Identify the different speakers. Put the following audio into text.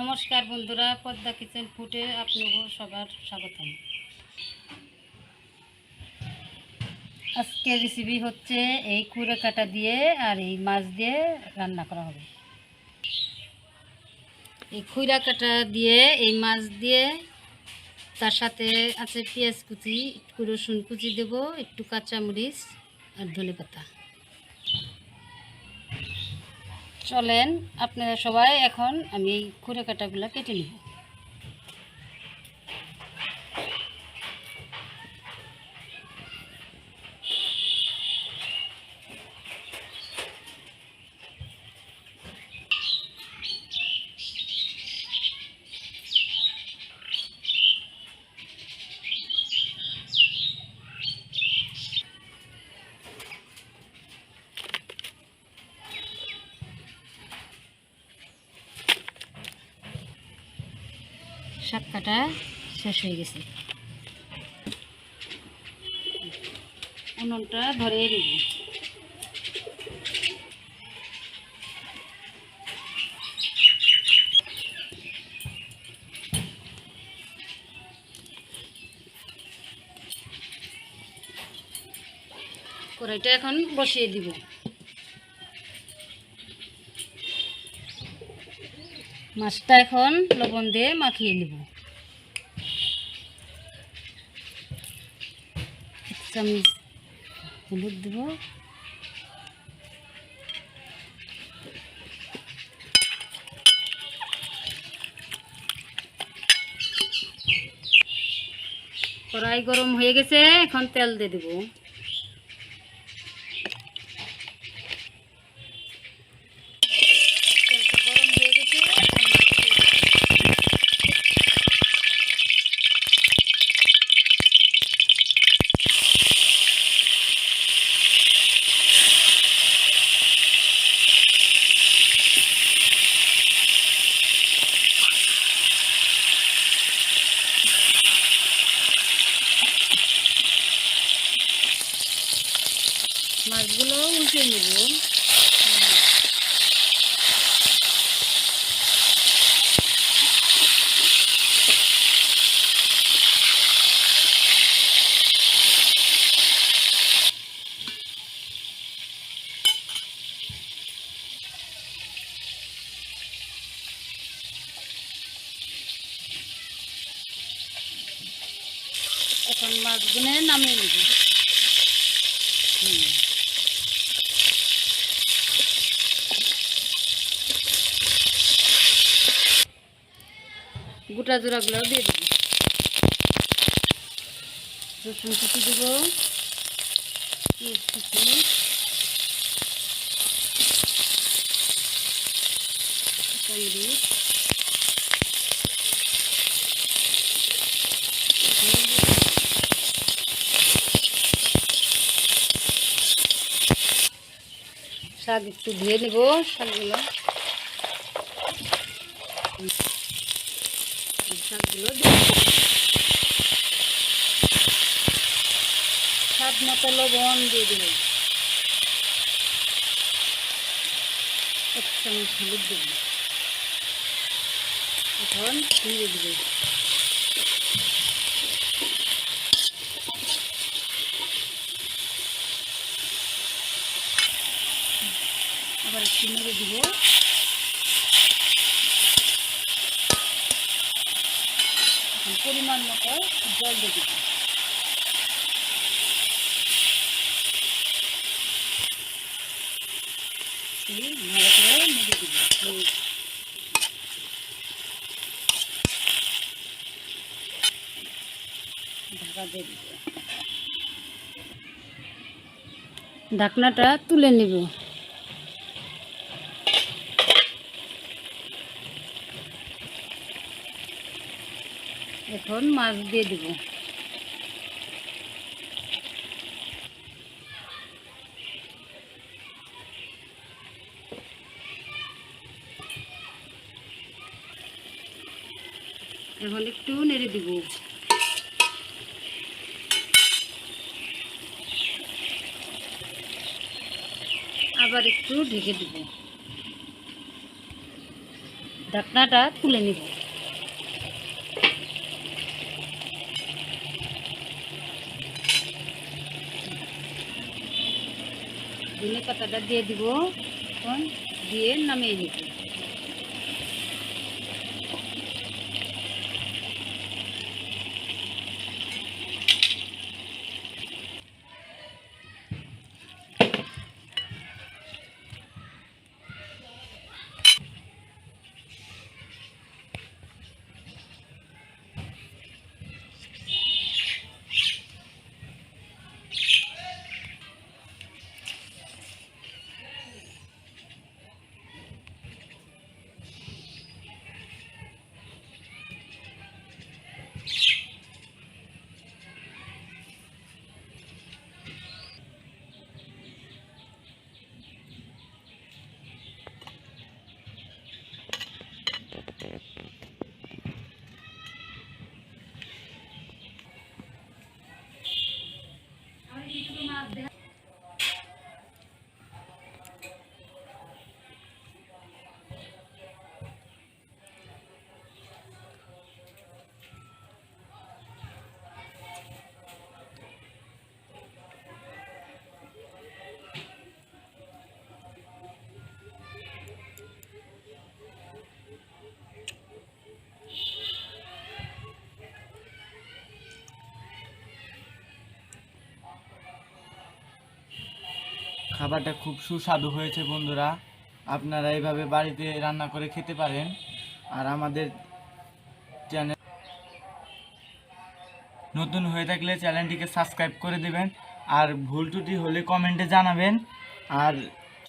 Speaker 1: নমস্কার বন্ধুরা, পদ্মা কিচেন ফুটে আপনাকে সবার স্বাগতম। আজকের রেসিপি হচ্ছে এই কুড়ে কাটা দিয়ে আর এই মাছ দিয়ে রান্না করা হবে। এই খুঁড়া কাটা দিয়ে এই মাছ দিয়ে তার সাথে আছে পেঁয়াজ কুচি, একটু রসুন কুচি দেবো, একটু কাঁচামরিচ আর ধনে পাতা চলেন আপনারা সবাই এখন আমি এই খুঁড়ে কাটাগুলো কেটে নিব। শাক কাটা শেষ হয়ে গেছে। উনুনটা ধরে নিব কড়াইটা এখন বসিয়ে দিব। মাছটা এখন লবণ দিয়ে মাখিয়ে নেব। চামচ হলুদ দেব। কড়াই গরম হয়ে গেছে, এখন তেল দিয়ে দেবো। মাছগুলো উল্টে নেব। এখন মাছগুলো নামিয়ে নেব। হুম। গোটা জোড়াগুলো দিয়ে দেবো। রসুন কুচি দেবো। শাক একটু ধুয়ে নেব শাকগুলো। শাকগুলো স্বাদ মতো লবণ দিয়ে দেব। এক চামচ হলুদ দেব। এখন নিয়ে দেব। আবার একটু নেড়ে দিব। এখন পরিমাণ মতো জল দিয়ে দিব এই ভালো করে নেড়ে দিব এই ঢাকা দিয়ে দিব ঢাকনাটা তুলে নেব এখন মাছ দিয়ে দিব। এখন একটু নেড়ে দিব। আবার একটু ঢেকে দিব। ঢাকনাটা তুলে নিব। ধনে পাতাটা দিয়ে দিব। এখন দিয়ে নামিয়ে নিব।
Speaker 2: খাবারটা খুব সুস্বাদু হয়েছে, বন্ধুরা। আপনারা এইভাবে বাড়িতে রান্না করে খেতে পারেন। আর আমাদের চ্যানেল নতুন হয়ে থাকলে চ্যানেলটিকে সাবস্ক্রাইব করে দেবেন। আর ভুল ত্রুটি হলে কমেন্টে জানাবেন। আর